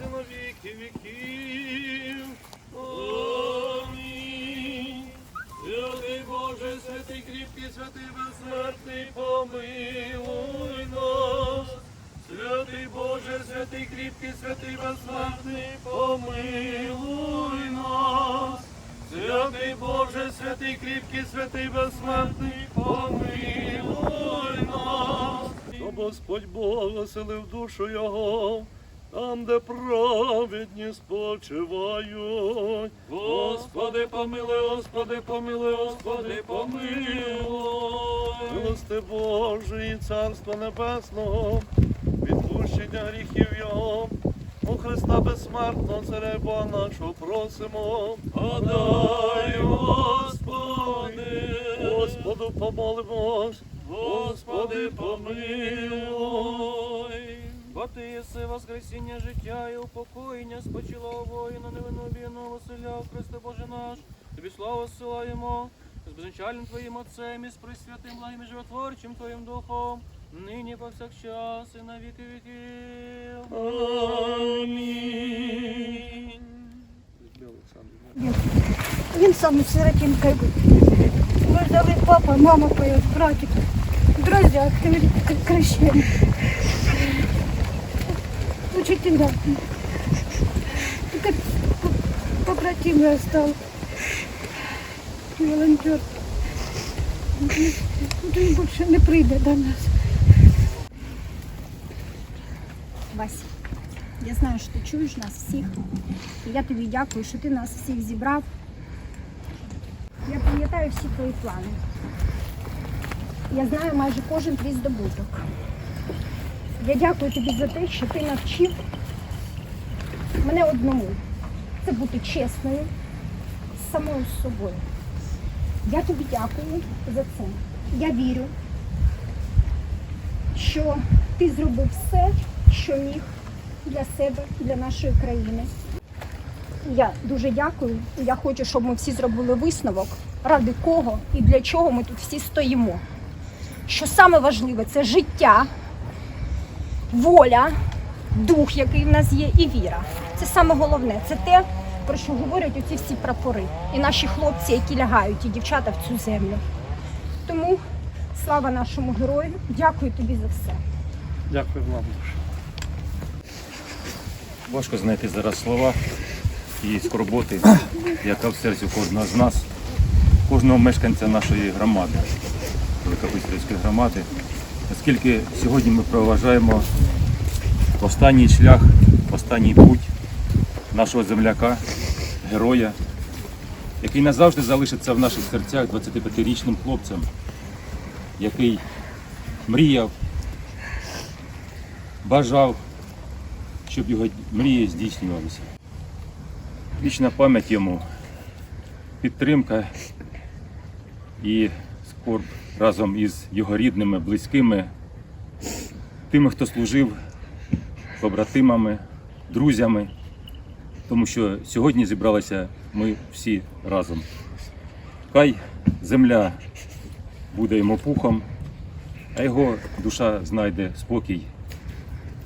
і на віки віків. Амінь. Святий Боже, святий кріпкий, святий безсмертний, помилуй нас. Святий Боже, святий кріпкий, святий безсмертний, помилуй нас. Святий Боже, святий кріпкий, святий безсмертний, помилуй нас. Господь Бог оселив душу його, там, де праведні спочивають. Господи, помилуй, Господи, помилуй, Господи, помилуй. Милости Божої, Царства Небесного, відпущення гріхів Його. У Христа безсмертного царя Бога нашого просимо. Подай, Господи, Господу помолимось, Господи помилуй. Ти єси воскресіння життя і упокоєння спочилого воїна невиновіного Василя, Христе Боже наш, тобі славу зсилаємо, з безначальним Твоїм Отцем і з присвятим благим і животворчим Твоїм Духом, нині повсякчас і на віки віків. Амінь. Він сам із сиротинкою був. Ми ждали папа, мама братик, друзья, крещение. Учителя. Как побратимый стал. Волонтер. Він більше не прийде до нас. Вася, я знаю, що ти чуєш нас всіх. Я тобі дякую, що ти нас всіх зібрав. Я пам'ятаю всі твої плани. Я знаю майже кожен твій здобуток. Я дякую тобі за те, що ти навчив мене одному. Це бути чесною з самою собою. Я тобі дякую за це. Я вірю, що ти зробив все, що міг для себе, для нашої країни. Я дуже дякую. Я хочу, щоб ми всі зробили висновок, ради кого і для чого ми тут всі стоїмо. Що саме важливе це життя, воля, дух, який в нас є, і віра. Це саме головне. Це те, про що говорять оці всі прапори. І наші хлопці, які лягають, і дівчата в цю землю. Тому слава нашому герою. Дякую тобі за все. Дякую вам дуже. Важко знайти зараз слова і скорботи, яка в серці кожного з нас, кожного мешканця нашої громади, Великобистрівської громади, оскільки сьогодні ми проважаємо останній шлях, останній путь нашого земляка, героя, який назавжди залишиться в наших серцях 25-річним хлопцем, який мріяв, бажав щоб його мрії здійснювалися. Вічна пам'ять йому, підтримка і скорб разом із його рідними, близькими, тими, хто служив, побратимами, друзями, тому що сьогодні зібралися ми всі разом. Хай земля буде йому пухом, а його душа знайде спокій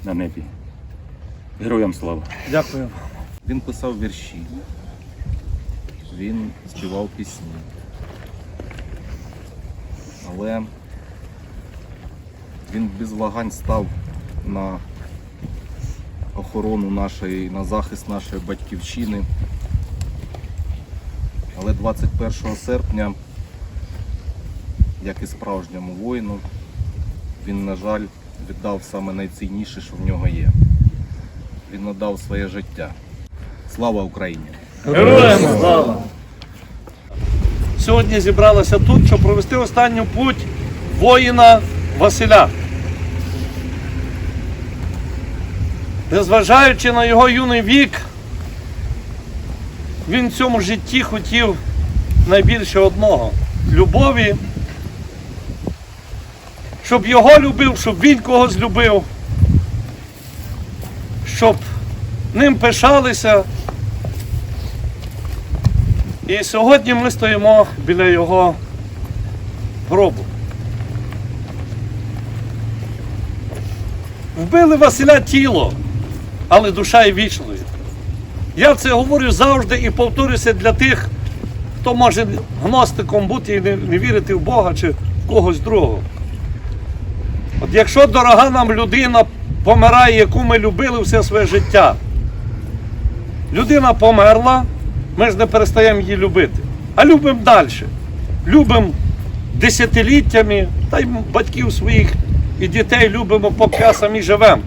на небі. Героям слава! Дякую. Він писав вірші, він співав пісні. Але він без вагань став на охорону нашої, на захист нашої батьківщини. Але 21 серпня, як і справжньому воїну, він, на жаль, віддав саме найцінніше, що в нього є. Він надав своє життя. Слава Україні! Героям слава! Сьогодні зібралася тут, щоб провести останню путь воїна Василя. Незважаючи на його юний вік, він в цьому житті хотів найбільше одного любові, щоб його любив, щоб він когось любив, щоб ним пишалися. І сьогодні ми стоїмо біля його гробу. Вбили Василя тіло, але душа є вічною. Я це говорю завжди і повторюся для тих, хто може гностиком бути і не, вірити в Бога чи в когось другого. От якщо дорога нам людина помирає, яку ми любили все своє життя, людина померла, ми ж не перестаємо її любити. А любимо далі. Любимо десятиліттями, та й батьків своїх і дітей любимо, поки самі живемо.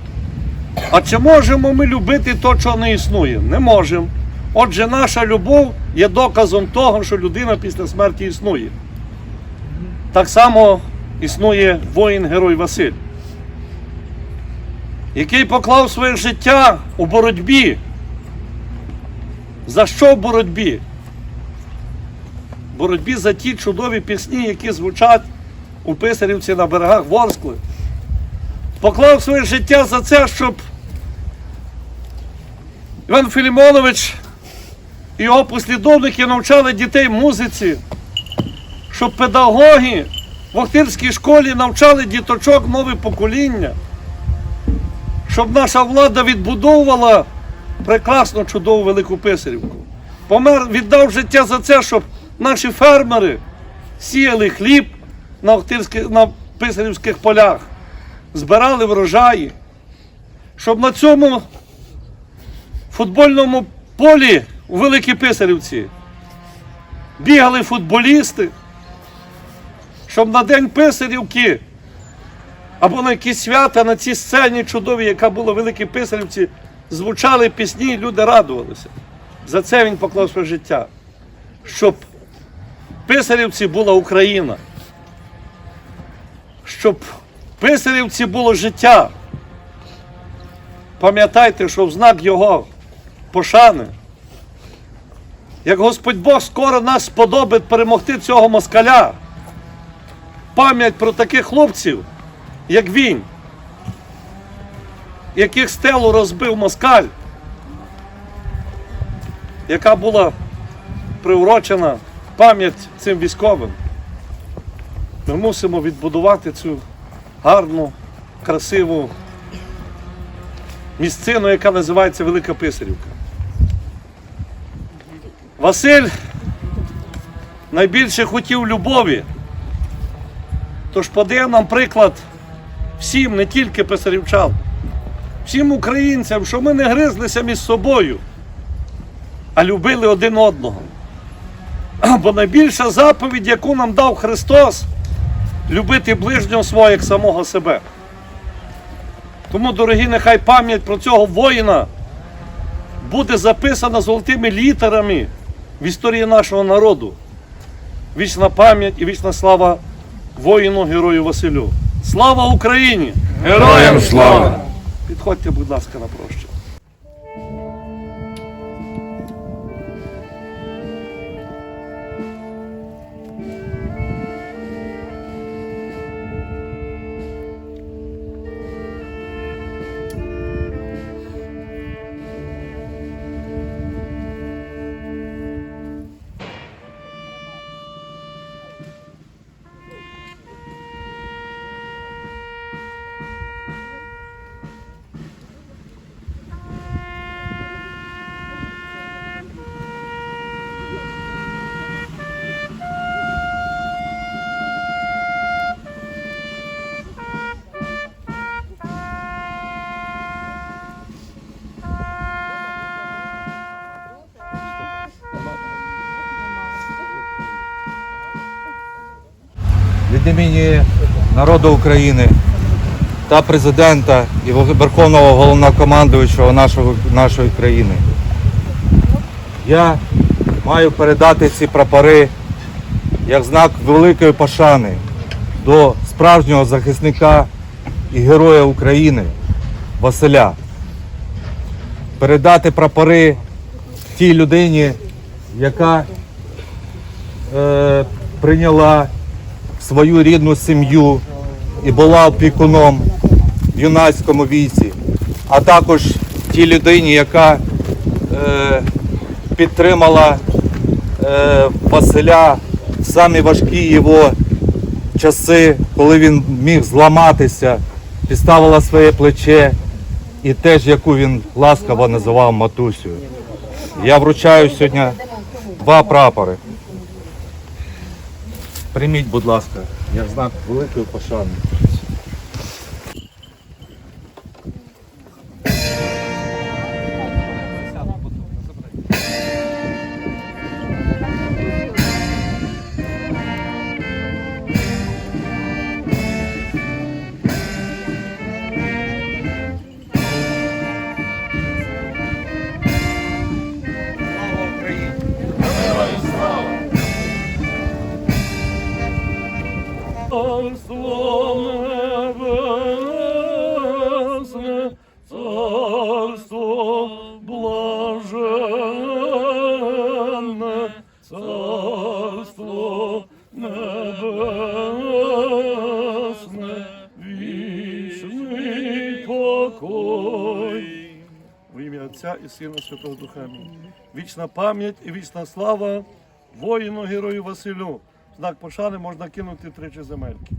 А чи можемо ми любити то, що не існує? Не можемо. Отже, наша любов є доказом того, що людина після смерті існує. Так само існує воїн-герой Василь, який поклав своє життя у боротьбі. За що в боротьбі? В боротьбі за ті чудові пісні, які звучать у Писарівці на берегах Ворскли. Поклав своє життя за це, щоб Іван Філімонович і його послідовники навчали дітей музиці, щоб педагоги в Охтирській школі навчали діточок нове покоління, щоб наша влада відбудовувала прекрасну чудову велику писарівку. Помер, віддав життя за це, щоб наші фермери сіяли хліб на, на писарівських полях, збирали врожаї, щоб на цьому футбольному полі у Великій Писарівці бігали футболісти, щоб на День Писарівки або на якісь свята на цій сцені чудовій, яка була в Великій Писарівці, звучали пісні, і люди радувалися. За це він поклав своє життя. Щоб Писарівці була Україна. Щоб Писарівці було життя. Пам'ятайте, що в знак його пошани. Як Господь Бог скоро нас сподобить перемогти цього москаля. Пам'ять про таких хлопців, як він, яких стелу розбив москаль, яка була приурочена пам'ять цим військовим. Ми мусимо відбудувати цю гарну, красиву місцину, яка називається Велика Писарівка. Василь найбільше хотів любові. Тож подає нам приклад всім, не тільки писарівчан, всім українцям, що ми не гризлися між собою, а любили один одного. Бо найбільша заповідь, яку нам дав Христос, любити ближнього свого як самого себе. Тому, дорогі, нехай пам'ять про цього воїна буде записана золотими літерами в історії нашого народу. Вічна пам'ять і вічна слава воїну, герою Василю. Слава Україні! Героям слава! Підходьте, будь ласка, на прощу. Від імені народу України та президента і Верховного головнокомандуючого нашого, нашої країни. Я маю передати ці прапори як знак великої пошани до справжнього захисника і героя України Василя. Передати прапори тій людині, яка е, прийняла свою рідну сім'ю і була опікуном в юнацькому віці, а також тій людині, яка е, підтримала е, Василя в самі важкі його часи, коли він міг зламатися, підставила своє плече і теж яку він ласкаво називав матусею. Я вручаю сьогодні два прапори. Прийміть, будь ласка, як знак великої пошани. Царство небесне, царство блаженне, царство вічний покой. В ім'я Отця і Сина Святого Духа. Вічна пам'ять і вічна слава воїну герою Василю. Знак пошани можна кинути тричі земельки.